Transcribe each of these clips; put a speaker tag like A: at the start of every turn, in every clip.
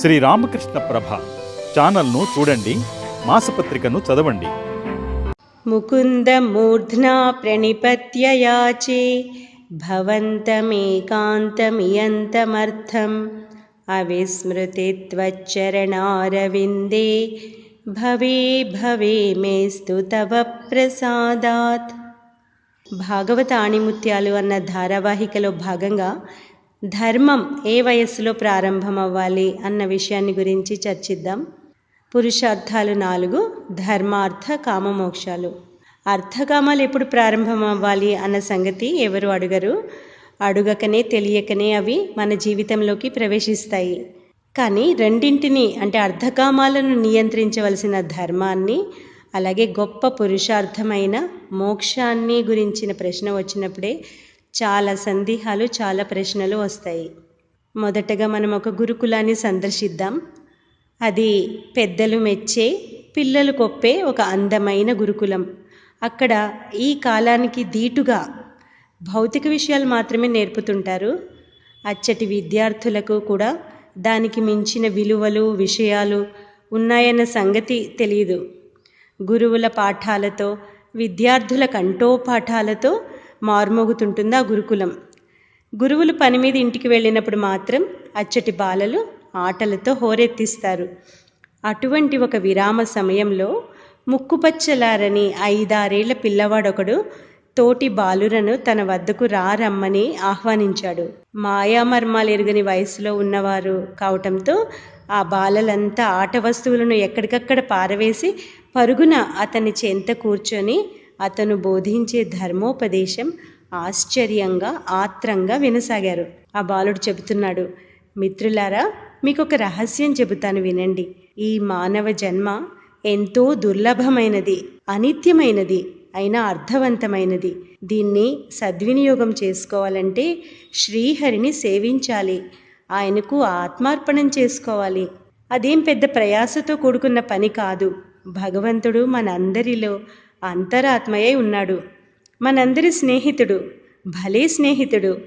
A: శ్రీ రామకృష్ణ ప్రభ ఛానల్ను చూడండి మాసపత్రికను చదవండి.
B: ముకుందమూర్ధ్నా ప్రణిపత్య యాచే భవంతమేకాంతమియంతమర్థం అవిస్మృతిత్వచ్చరణారవిందే భవే భవే మేస్తు తవ ప్రసాదాత్. భాగవత ఆణిముత్యాలు అన్న ధారావాహికలో భాగంగా ధర్మం ఏ వయస్సులో ప్రారంభం అవ్వాలి అన్న విషయాన్ని గురించి చర్చిద్దాం. పురుషార్థాలు నాలుగు ధర్మార్థ కామమోక్షాలు. అర్థకామాలు ఎప్పుడు ప్రారంభం అవ్వాలి అన్న సంగతి ఎవరు అడగరు? అడుగకనే తెలియకనే అవి మన జీవితంలోకి ప్రవేశిస్తాయి. కానీ రెండింటిని అంటే అర్ధకామాలను నియంత్రించవలసిన ధర్మాన్ని అలాగే గొప్ప పురుషార్థమైన మోక్షాన్ని గురించిన ప్రశ్న వచ్చినప్పుడే చాలా సందేహాలు చాలా ప్రశ్నలు వస్తాయి. మొదటగా మనం ఒక గురుకులాన్ని సందర్శిద్దాం. అది పెద్దలు మెచ్చే పిల్లలు కొప్పే ఒక అందమైన గురుకులం. అక్కడ ఈ కాలానికి ధీటుగా భౌతిక విషయాలు మాత్రమే నేర్పుతుంటారు. అచ్చటి విద్యార్థులకు కూడా దానికి మించిన విలువలు విషయాలు ఉన్నాయన్న సంగతి తెలియదు. గురువుల పాఠాలతో విద్యార్థుల కంఠోపాఠాలతో మార్మోగుతుంటుంది ఆ గురుకులం. గురువులు పని మీద ఇంటికి వెళ్ళినప్పుడు మాత్రం అచ్చటి బాలలు ఆటలతో హోరెత్తిస్తారు. అటువంటి ఒక విరామ సమయంలో ముక్కుపచ్చలారని ఐదారేళ్ళ పిల్లవాడొకడు తోటి బాలురను తన వద్దకు రారమ్మని ఆహ్వానించాడు. మాయామర్మాలు ఎరుగని వయసులో ఉన్నవారు కావటంతో ఆ బాలలంతా ఆట వస్తువులను ఎక్కడికక్కడ పారవేసి పరుగున అతని చెంత కూర్చొని అతను బోధించే ధర్మోపదేశం ఆశ్చర్యంగా ఆత్రంగా వినసాగారు. ఆ బాలుడు చెబుతున్నాడు మిత్రులారా మీకు ఒక రహస్యం చెబుతాను వినండి. ఈ మానవ జన్మ ఎంతో దుర్లభమైనది అనిత్యమైనది అయినా అర్థవంతమైనది. దీన్ని సద్వినియోగం చేసుకోవాలంటే శ్రీహరిని సేవించాలి. ఆయనకు ఆత్మార్పణం చేసుకోవాలి. అదేం పెద్ద ప్రయాసతో కూడుకున్న పని కాదు. భగవంతుడు మనందరిలో అంతరాత్మయై ఉన్నాడు. మనందరి స్నేహితుడు భలే స్నేహితుడు.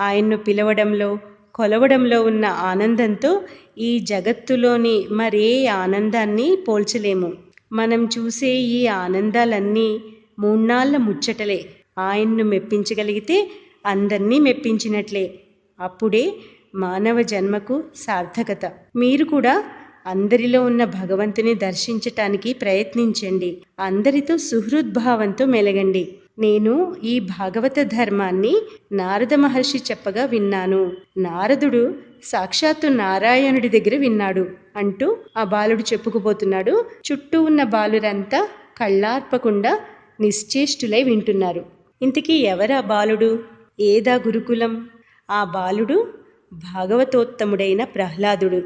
B: ఆయన్ను పిలవడంలో కొలవడంలో ఉన్న ఆనందంతో ఈ జగత్తులోని మరే ఆనందాన్ని పోల్చలేము. మనం చూసే ఈ ఆనందాలన్నీ మూన్నాళ్ళ ముచ్చటలే. ఆయన్ను మెప్పించగలిగితే అందరినీ మెప్పించినట్లే. అప్పుడే మానవ జన్మకు సార్థకత. మీరు కూడా అందరిలో ఉన్న భగవంతుని దర్శించటానికి ప్రయత్నించండి. అందరితో సుహృద్భావంతో మెలగండి. నేను ఈ భాగవత ధర్మాన్ని నారద మహర్షి చెప్పగా విన్నాను. నారదుడు సాక్షాత్తు నారాయణుడి దగ్గర విన్నాడు అంటూ ఆ బాలుడు చెప్పుకుపోతున్నాడు. చుట్టూ ఉన్న బాలురంతా కళ్ళార్పకుండా నిశ్చేష్టులై వింటున్నారు. ఇంతకీ ఎవరా బాలుడు? ఏదా గురుకులం? ఆ బాలుడు భాగవతోత్తముడైన ప్రహ్లాదుడు.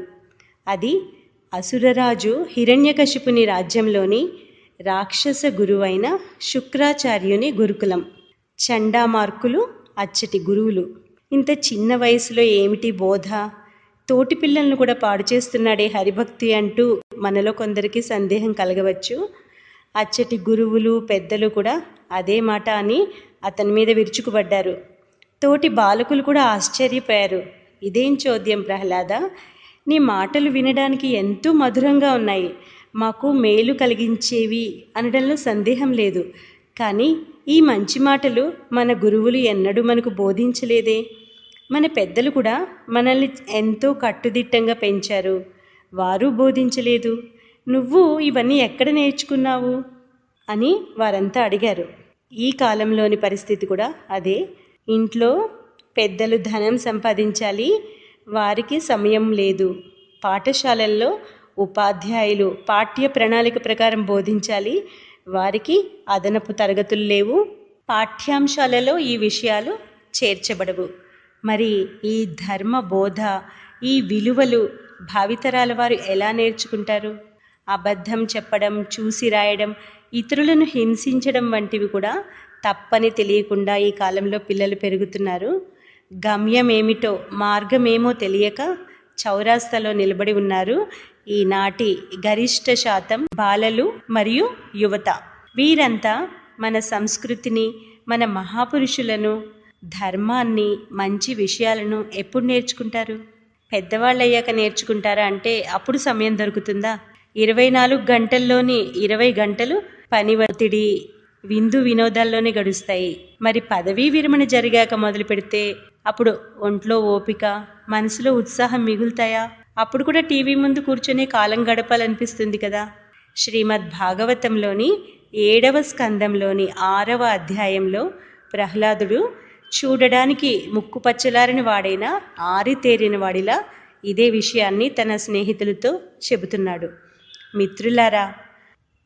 B: అది అసురరాజు హిరణ్యకశిపుని రాజ్యంలోని రాక్షస గురువైన శుక్రాచార్యుని గురుకులం. చండామార్కులు అచ్చటి గురువులు. ఇంత చిన్న వయసులో ఏమిటి బోధ? తోటి పిల్లలను కూడా పాడు చేస్తున్నాడే హరిభక్తి అంటూ మనలో కొందరికి సందేహం కలగవచ్చు. అచ్చటి గురువులు పెద్దలు కూడా అదే మాట అని అతని మీద విరుచుకుపడ్డారు. తోటి బాలకులు కూడా ఆశ్చర్యపోయారు. ఇదేం చోద్యం ప్రహ్లాద? నీ మాటలు వినడానికి ఎంతో మధురంగా ఉన్నాయి. మాకు మేలు కలిగించేవి అనడంలో సందేహం లేదు. కానీ ఈ మంచి మాటలు మన గురువులు ఎన్నడూ మనకు బోధించలేదే. మన పెద్దలు కూడా మనల్ని ఎంతో కట్టుదిట్టంగా పెంచారు. వారు బోధించలేదు. నువ్వు ఇవన్నీ ఎక్కడ నేర్చుకున్నావు? అని వారంతా అడిగారు. ఈ కాలంలోని పరిస్థితి కూడా అదే. ఇంట్లో పెద్దలు ధనం సంపాదించాలి వారికి సమయం లేదు. పాఠశాలల్లో ఉపాధ్యాయులు పాఠ్య ప్రణాళిక ప్రకారం బోధించాలి. వారికి అదనపు తరగతులు లేవు. పాఠ్యాంశాలలో ఈ విషయాలు చేర్చబడవు. మరి ఈ ధర్మ బోధ ఈ విలువలు భావితరాల వారు ఎలా నేర్చుకుంటారు? అబద్ధం చెప్పడం చూసి రాయడం ఇతరులను హింసించడం వంటివి కూడా తప్పని తెలియకుండా ఈ కాలంలో పిల్లలు పెరుగుతున్నారు. గమ్యమేమిటో మార్గమేమో తెలియక చౌరాస్తాలో నిలబడి ఉన్నారు ఈనాటి గరిష్ట శాతం బాలలు మరియు యువత. వీరంతా మన సంస్కృతిని మన మహాపురుషులను ధర్మాన్ని మంచి విషయాలను ఎప్పుడు నేర్చుకుంటారు? పెద్దవాళ్ళు అయ్యాక నేర్చుకుంటారా అంటే అప్పుడు సమయం దొరుకుతుందా? ఇరవై నాలుగు గంటల్లోని ఇరవై గంటలు పని ఒత్తిడి విందు వినోదాల్లోనే గడుస్తాయి. మరి పదవీ విరమణ జరిగాక మొదలు పెడితే అప్పుడు ఒంట్లో ఓపిక మనసులో ఉత్సాహం మిగులుతాయా? అప్పుడు కూడా టీవీ ముందు కూర్చొని కాలం గడపాలనిపిస్తుంది కదా. శ్రీమద్ భాగవతంలోని ఏడవ స్కందంలోని ఆరవ అధ్యాయంలో ప్రహ్లాదుడు చూడడానికి ముక్కు పచ్చలారని వాడైన ఆరితేరిన వాడిలా ఇదే విషయాన్ని తన స్నేహితులతో చెబుతున్నాడు. మిత్రులారా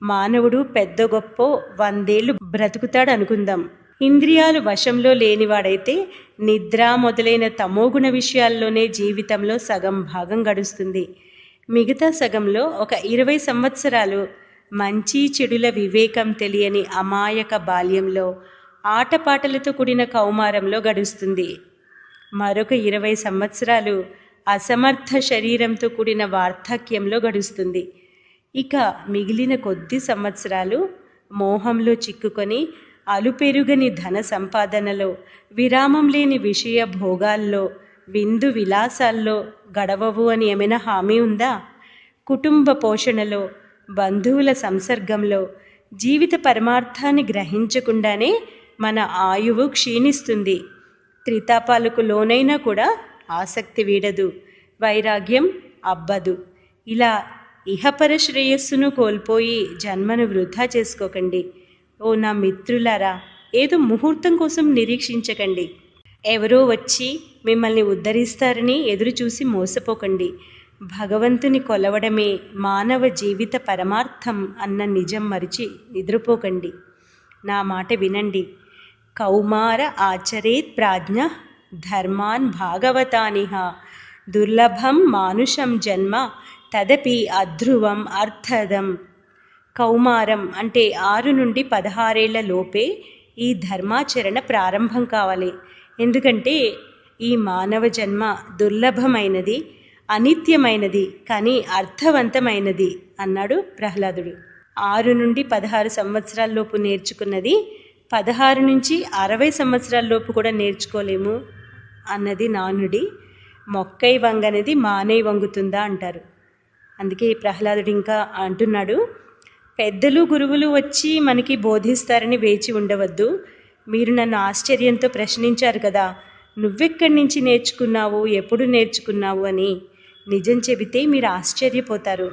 B: మానవుడు పెద్ద గొప్ప వందేళ్ళు బ్రతుకుతాడు అనుకుందాం ఇంద్రియాలు వశంలో లేనివాడైతే నిద్ర మొదలైన తమోగుణ విషయాల్లోనే జీవితంలో సగం భాగం గడుస్తుంది. మిగతా సగంలో ఒక ఇరవై సంవత్సరాలు మంచి చెడుల వివేకం తెలియని అమాయక బాల్యంలో ఆటపాటలతో కూడిన కౌమారంలో గడుస్తుంది. మరొక ఇరవై సంవత్సరాలు అసమర్థ శరీరంతో కూడిన వార్ధక్యంలో గడుస్తుంది. ఇక మిగిలిన కొద్ది సంవత్సరాలు మోహంలో చిక్కుకొని అలుపెరుగని ధన సంపాదనలో విరామం లేని విషయ భోగాల్లో విందు విలాసాల్లో గడవవు అని ఏమైనా హామీ ఉందా? కుటుంబ పోషణలో బంధువుల సంసర్గంలో జీవిత పరమార్థాన్ని గ్రహించకుండానే మన ఆయువు క్షీణిస్తుంది. త్రితాపాలకు లోనైనా కూడా ఆసక్తి వీడదు వైరాగ్యం అబ్బదు. ఇలా ఇహపర శ్రేయస్సును కోల్పోయి జన్మను వృధా చేసుకోకండి. ఓ నా మిత్రులారా ఏదో ముహూర్తం కోసం నిరీక్షించకండి. ఎవరో వచ్చి మిమ్మల్ని ఉద్ధరిస్తారని ఎదురు చూసి మోసపోకండి. భగవంతుని కొలవడమే మానవ జీవిత పరమార్థం అన్న నిజం మరిచి నిద్రపోకండి. నా మాట వినండి. కౌమార ఆచరేత్ ప్రాజ్ఞ ధర్మాన్ భాగవతానిహ. దుర్లభం మానుషం జన్మ తదపి అధ్రువం అర్థదం. కౌమారం అంటే ఆరు నుండి పదహారేళ్ళ లోపే ఈ ధర్మాచరణ ప్రారంభం కావాలి. ఎందుకంటే ఈ మానవ జన్మ దుర్లభమైనది అనిత్యమైనది కానీ అర్థవంతమైనది అన్నాడు ప్రహ్లాదుడు. ఆరు నుండి పదహారు సంవత్సరాల్లోపు నేర్చుకున్నది పదహారు నుంచి అరవై సంవత్సరాల్లోపు కూడా నేర్చుకోలేము అన్నది నానుడి. మొక్కై వంగనది మానై వంగుతుందా అంటారు. అందుకే ప్రహ్లాదుడు ఇంకా అంటున్నాడు పెద్దలు గురువులు వచ్చి మనకి బోధిస్తారని వేచి ఉండవద్దు. మీరు నన్ను ఆశ్చర్యంతో ప్రశ్నించారు కదా. నువ్వెక్కడి నుంచి నేర్చుకున్నావు? ఎప్పుడు నేర్చుకున్నావు అని. నిజం చెబితే మీరు ఆశ్చర్యపోతారు.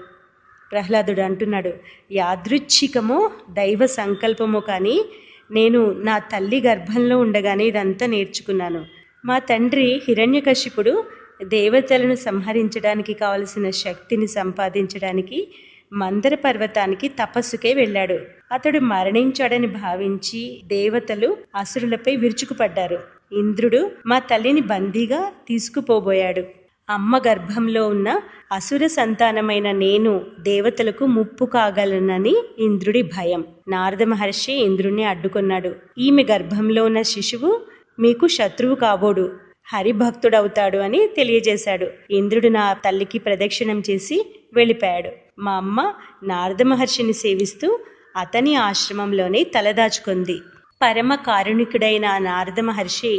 B: ప్రహ్లాదుడు అంటున్నాడు యాదృచ్ఛికమో దైవ సంకల్పమో కానీ నేను నా తల్లి గర్భంలో ఉండగానే ఇదంతా నేర్చుకున్నాను. మా తండ్రి హిరణ్యకశిపుడు దేవతలను సంహరించడానికి కావలసిన శక్తిని సంపాదించడానికి మందర పర్వతానికి తపస్సుకే వెళ్ళాడు. అతడు మరణించాడని భావించి దేవతలు అసురులపై విరుచుకుపడ్డారు. ఇంద్రుడు మా తల్లిని బందీగా తీసుకుపోబోయాడు. అమ్మ గర్భంలో ఉన్న అసుర సంతానమైన నేను దేవతలకు ముప్పు కాగలనని ఇంద్రుడి భయం. నారద మహర్షి ఇంద్రుణ్ణి అడ్డుకున్నాడు. ఈమె గర్భంలో ఉన్న శిశువు మీకు శత్రువు కాబోడు హరిభక్తుడవుతాడు అని తెలియజేశాడు. ఇంద్రుడు నా తల్లికి ప్రదక్షిణం చేసి వెళ్ళిపోయాడు. మా అమ్మ నారద మహర్షిని సేవిస్తూ అతని ఆశ్రమంలోనే తలదాచుకుంది. పరమ కారుణికుడైన నారద మహర్షి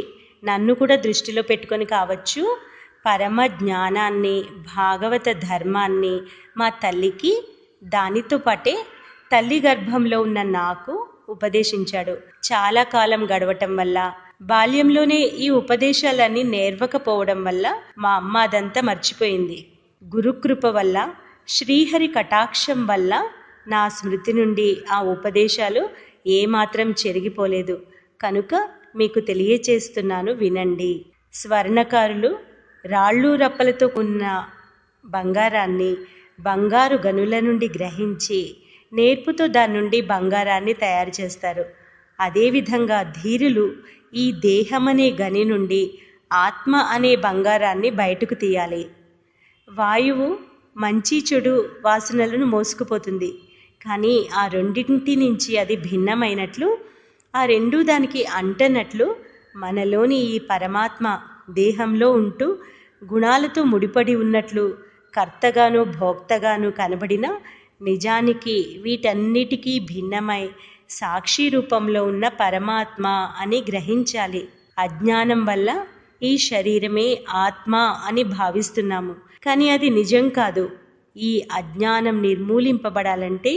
B: నన్ను కూడా దృష్టిలో పెట్టుకొని కావచ్చు. పరమ జ్ఞానాన్ని భాగవత ధర్మాన్ని మా తల్లికి దానితో పాటే తల్లి గర్భంలో ఉన్న నాకు ఉపదేశించాడు. చాలా కాలం గడవటం వల్ల బాల్యంలోనే ఈ ఉపదేశాలన్నీ నేర్వకపోవడం వల్ల మా అమ్మ అదంతా మర్చిపోయింది. గురుకృప వల్ల శ్రీహరి కటాక్షం వల్ల నా స్మృతి నుండి ఆ ఉపదేశాలు ఏమాత్రం చెరిగిపోలేదు. కనుక మీకు తెలియచేస్తున్నాను వినండి. స్వర్ణకారులు రాళ్ళు రప్పలతో ఉన్న బంగారాన్ని బంగారు గనుల నుండి గ్రహించి నేర్పుతో దాని నుండి బంగారాన్ని తయారు చేస్తారు. అదేవిధంగా ధీరులు ఈ దేహమనే గని నుండి ఆత్మ అనే బంగారాన్ని బయటకు తీయాలి. వాయువు మంచి చెడు వాసనలను మోసుకుపోతుంది. కానీ ఆ రెండింటి నుంచి అది భిన్నమైనట్లు ఆ రెండు దానికి అంటనట్లు మనలోని ఈ పరమాత్మ దేహంలో ఉంటూ గుణాలతో ముడిపడి ఉన్నట్లు కర్తగాను భోక్తగాను కనబడిన నిజానికి వీటన్నిటికీ భిన్నమై సాక్షి రూపంలో ఉన్న పరమాత్మ అని గ్రహించాలి. అజ్ఞానం వల్ల ఈ శరీరమే ఆత్మ అని భావిస్తున్నాము. కానీ అది నిజం కాదు. ఈ అజ్ఞానం నిర్మూలింపబడాలంటే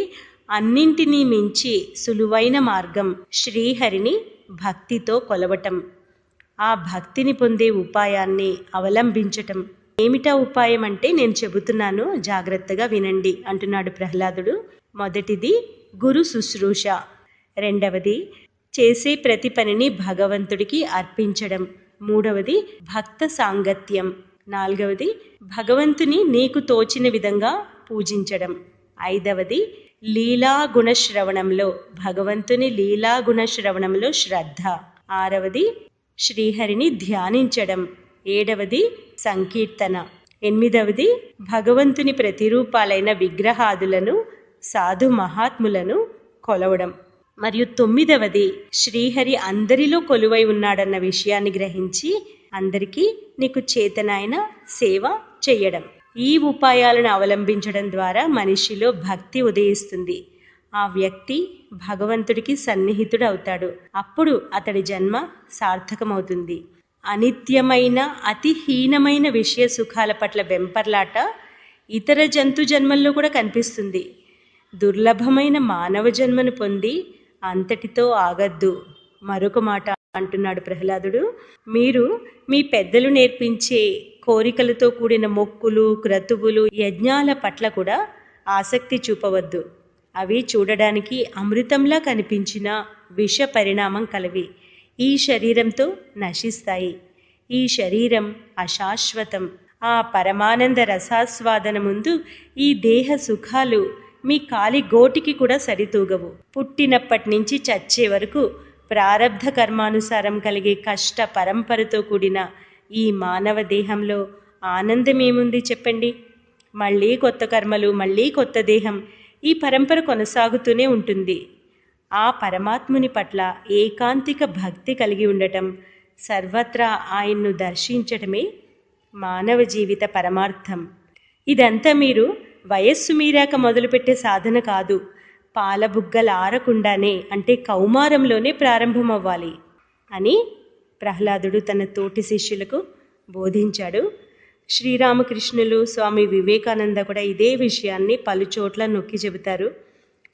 B: అన్నింటినీ మించి సులువైన మార్గం శ్రీహరిని భక్తితో కొలవటం. ఆ భక్తిని పొందే ఉపాయాన్ని అవలంబించటం. ఏమిటా ఉపాయం అంటే నేను చెబుతున్నాను జాగ్రత్తగా వినండి అంటున్నాడు ప్రహ్లాదుడు. మొదటిది గురు శుశ్రూష. రెండవది చేసే ప్రతి పనిని భగవంతుడికి అర్పించడం. మూడవది భక్త సాంగత్యం. నాలుగవది భగవంతుని నీకు తోచిన విధంగా పూజించడం. ఐదవది లీలా గుణశ్రవణంలో భగవంతుని లీలా గుణశ్రవణంలో శ్రద్ధ. ఆరవది శ్రీహరిని ధ్యానించడం. ఏడవది సంకీర్తన. ఎనిమిదవది భగవంతుని ప్రతిరూపాలైన విగ్రహాదులను సాధు మహాత్ములను కొలవడం. మరియు తొమ్మిదవది శ్రీహరి అందరిలో కొలువై ఉన్నాడన్న విషయాన్ని గ్రహించి అందరికీ నీకు చేతనైన సేవ చేయడం. ఈ ఉపాయాలను అవలంబించడం ద్వారా మనిషిలో భక్తి ఉదయిస్తుంది. ఆ వ్యక్తి భగవంతుడికి సన్నిహితుడు అవుతాడు. అప్పుడు అతడి జన్మ సార్థకమవుతుంది. అనిత్యమైన అతి హీనమైన విషయ సుఖాల పట్ల వెంపర్లాట ఇతర జంతు జన్మల్లో కూడా కనిపిస్తుంది. దుర్లభమైన మానవ జన్మను పొంది అంతటితో ఆగద్దు. మరొక మాట అంటున్నాడు ప్రహ్లాదుడు. మీరు మీ పెద్దలు నేర్పించే కోరికలతో కూడిన మొక్కులు క్రతువులు యజ్ఞాల పట్ల కూడా ఆసక్తి చూపవద్దు. అవి చూడడానికి అమృతంలా కనిపించిన విష పరిణామం కలవి. ఈ శరీరంతో నశిస్తాయి. ఈ శరీరం అశాశ్వతం. ఆ పరమానంద రసాస్వాదన ముందు ఈ దేహ సుఖాలు మీ కాలి గోటికి కూడా సరితూగవు. పుట్టినప్పటి నుంచి చచ్చే వరకు ప్రారబ్ధ కర్మానుసారం కలిగే కష్ట పరంపరతో కూడిన ఈ మానవ దేహంలో ఆనందం ఏముంది చెప్పండి? మళ్ళీ కొత్త కర్మలు మళ్ళీ కొత్త దేహం ఈ పరంపర కొనసాగుతూనే ఉంటుంది. ఆ పరమాత్ముని పట్ల ఏకాంతిక భక్తి కలిగి ఉండటం సర్వత్రా ఆయన్ను దర్శించటమే మానవ జీవిత పరమార్థం. ఇదంతా మీరు వయస్సు మీరాక మొదలుపెట్టే సాధన కాదు. పాలబుగ్గలారకుండానే అంటే కౌమారంలోనే ప్రారంభమవ్వాలి అని ప్రహ్లాదుడు తన తోటి శిష్యులకు బోధించాడు. శ్రీరామకృష్ణులు స్వామి వివేకానంద కూడా ఇదే విషయాన్ని పలుచోట్ల నొక్కి చెబుతారు.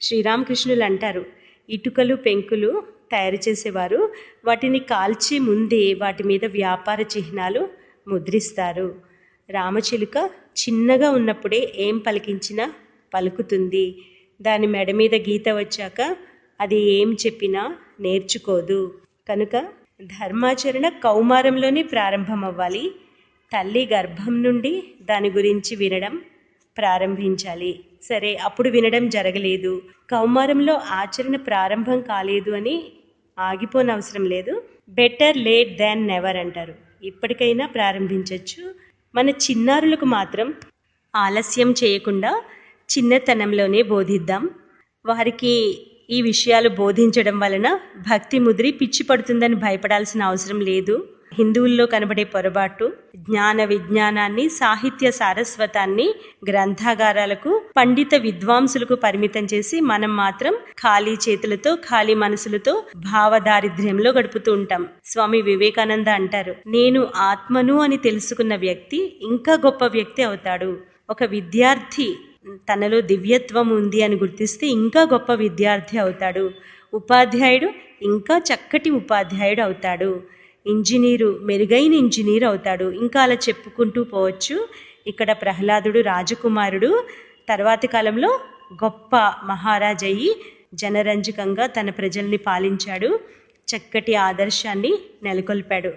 B: శ్రీరామకృష్ణులు అంటారు ఇటుకలు పెంకులు తయారు చేసేవారు వాటిని కాల్చి ముందే వాటి మీద వ్యాపార చిహ్నాలు ముద్రిస్తారు. రామచిలుక చిన్నగా ఉన్నప్పుడే ఏం పలికించినా పలుకుతుంది. దాని మెడ మీద గీత వచ్చాక అది ఏం చెప్పినా నేర్చుకోదు. కనుక ధర్మాచరణ కౌమారంలోనే ప్రారంభమవ్వాలి. తల్లి గర్భం నుండి దాని గురించి వినడం ప్రారంభించాలి. సరే అప్పుడు వినడం జరగలేదు. కౌమారంలో ఆచరణ ప్రారంభం కాలేదు అని ఆగిపోనవసరం లేదు. బెటర్ లేట్ దాన్ నెవర్ అంటారు. ఇప్పటికైనా ప్రారంభించవచ్చు మన చిన్నారులకు మాత్రం ఆలస్యం చేయకుండా చిన్నతనంలోనే బోధిద్దాం. వారికి ఈ విషయాలు బోధించడం వలన భక్తి ముదిరి పిచ్చి పడుతుందని భయపడాల్సిన అవసరం లేదు. హిందువుల్లో కనబడే పొరపాటు జ్ఞాన విజ్ఞానాన్ని సాహిత్య సారస్వతాన్ని గ్రంథాగారాలకు పండిత విద్వాంసులకు పరిమితం చేసి మనం మాత్రం ఖాళీ చేతులతో ఖాళీ మనసులతో భావదారిద్ర్యంలో గడుపుతూ ఉంటాం. స్వామి వివేకానంద అంటారు నేను ఆత్మను అని తెలుసుకున్న వ్యక్తి ఇంకా గొప్ప వ్యక్తి అవుతాడు. ఒక విద్యార్థి తనలో దివ్యత్వం ఉంది అని గుర్తిస్తే ఇంకా గొప్ప విద్యార్థి అవుతాడు. ఉపాధ్యాయుడు ఇంకా చక్కటి ఉపాధ్యాయుడు అవుతాడు. ఇంజనీరు మెరుగైన ఇంజనీర్ అవుతాడు. ఇంకా అలా చెప్పుకుంటూ పోవచ్చు. ఇక్కడ ప్రహ్లాదుడు రాజకుమారుడు తర్వాతి కాలంలో గొప్ప మహారాజయ్యి జనరంజకంగా తన ప్రజల్ని పాలించాడు. చక్కటి ఆదర్శాన్ని నెలకొల్పాడు.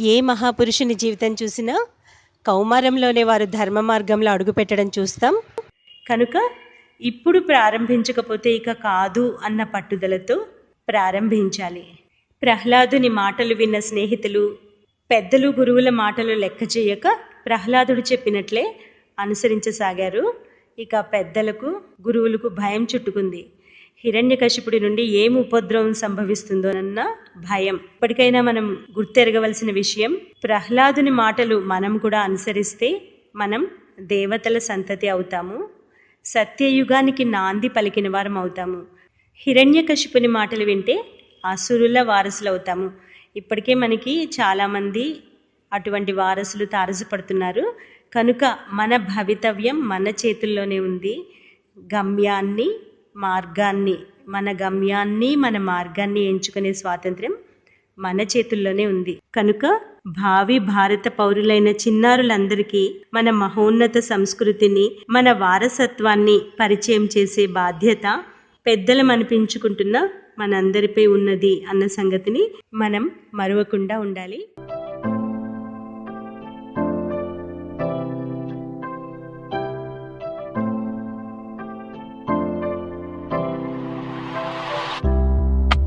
B: ఏ మహాపురుషుని జీవితం చూసినా కౌమారంలోనే వారు ధర్మ మార్గంలో అడుగుపెట్టడం చూస్తాం. కనుక ఇప్పుడు ప్రారంభించకపోతే ఇక కాదు అన్న పట్టుదలతో ప్రారంభించాలి. ప్రహ్లాదుని మాటలు విన్న స్నేహితులు పెద్దలు గురువుల మాటలు లెక్క చేయక ప్రహ్లాదుడు చెప్పినట్లే అనుసరించసాగారు. ఇక పెద్దలకు గురువులకు భయం చుట్టుకుంది. హిరణ్యకశిపుడి నుండి ఏం ఉపద్రవం సంభవిస్తుందోనన్న భయం. ఇప్పటికైనా మనం గుర్తెరగవలసిన విషయం ప్రహ్లాదుని మాటలు మనం కూడా అనుసరిస్తే మనం దేవతల సంతతి అవుతాము. సత్యయుగానికి నాంది పలికిన వారం అవుతాము హిరణ్యకశిపుని మాటలు వింటే అసురుల వారసులు అవుతాము ఇప్పటికే మనకి చాలామంది అటువంటి వారసులు తారసపడుతున్నారు. కనుక మన భవితవ్యం మన చేతుల్లోనే ఉంది. గమ్యాన్ని మార్గాన్ని మన గమ్యాన్ని మన మార్గాన్ని ఎంచుకునే స్వాతంత్ర్యం మన చేతుల్లోనే ఉంది. కనుక భావి భారత పౌరులైన చిన్నారులందరికీ మన మహోన్నత సంస్కృతిని మన వారసత్వాన్ని పరిచయం చేసే బాధ్యత పెద్దలం అనిపించుకుంటున్న మనందరిపై ఉన్నది అన్న సంగతిని మనం మరవకుండా ఉండాలి.